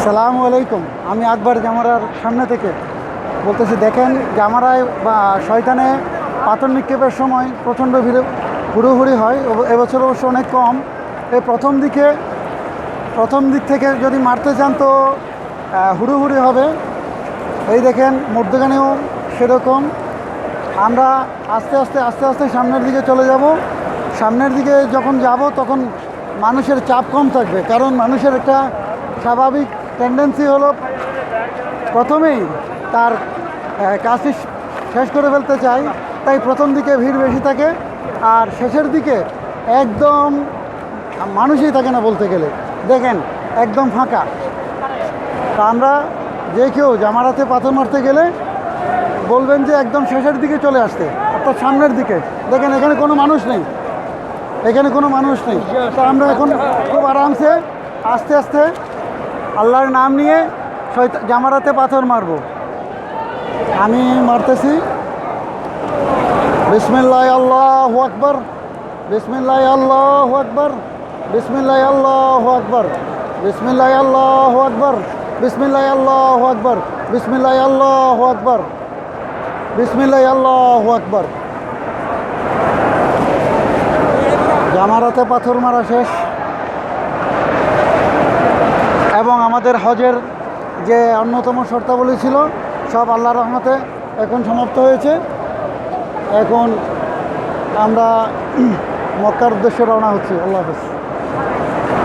আসসালামু আলাইকুম। আমি আকবর জামারার সামনে থেকে বলতেছি, দেখেন জামারায় বা শয়তানে পাথর নিক্ষেপের সময় প্রচণ্ড ভিড়ে, হুড়োহুড়ি হয়। এবছর অবশ্য অনেক কম। এই প্রথম দিকে, প্রথম দিক থেকে যদি মারতে চান তো হুড়োহুড়ি হবে। এই দেখেন, মধ্যখানেও সেরকম। আমরা আস্তে আস্তে আস্তে আস্তে সামনের দিকে চলে যাব। সামনের দিকে যখন যাব তখন মানুষের চাপ কম থাকবে। কারণ মানুষের একটা স্বাভাবিক টেন্ডেন্সি হলো প্রথমেই তার কাজটি শেষ করে ফেলতে চাই। তাই প্রথম দিকে ভিড় বেশি থাকে আর শেষের দিকে একদম মানুষই থাকে না বলতে গেলে। দেখেন, একদম ফাঁকা। তা আমরা যে কেউ জামারাতে পাথর মারতে গেলে বলবেন যে একদম শেষের দিকে চলে আসতে, অর্থাৎ সামনের দিকে। দেখেন, এখানে কোনো মানুষ নেই। এখানে কোনো মানুষ নেই। তা আমরা এখন খুব আরামসে আস্তে আস্তে আল্লাহর নাম নিয়ে জামারাতে পাথর মারবো। আমি মারতেছি। বিসমিল্লাহ আল্লাহ আকবর। বিসমিল্লাহ আল্লাহ আকবর। বিসমিল্লাহ আল্লাহ আকবর। বিসমিল্লাহ আল্লাহ আকবর। বিসমিল্লাহ আল্লাহ আকবর। বিসমিল্লাহ আল্লাহ আকবর। বিসমিল্লাহ আল্লাহ আকবর। জামারাতে পাথর মারা শেষ। এবং আমাদের হজের যে অন্যতম শর্তাবলী ছিল, সব আল্লাহ রহমতে এখন সমাপ্ত হয়েছে। এখন আমরা মক্কার উদ্দেশ্যে রওনা হচ্ছি। আল্লাহ হাফেজ।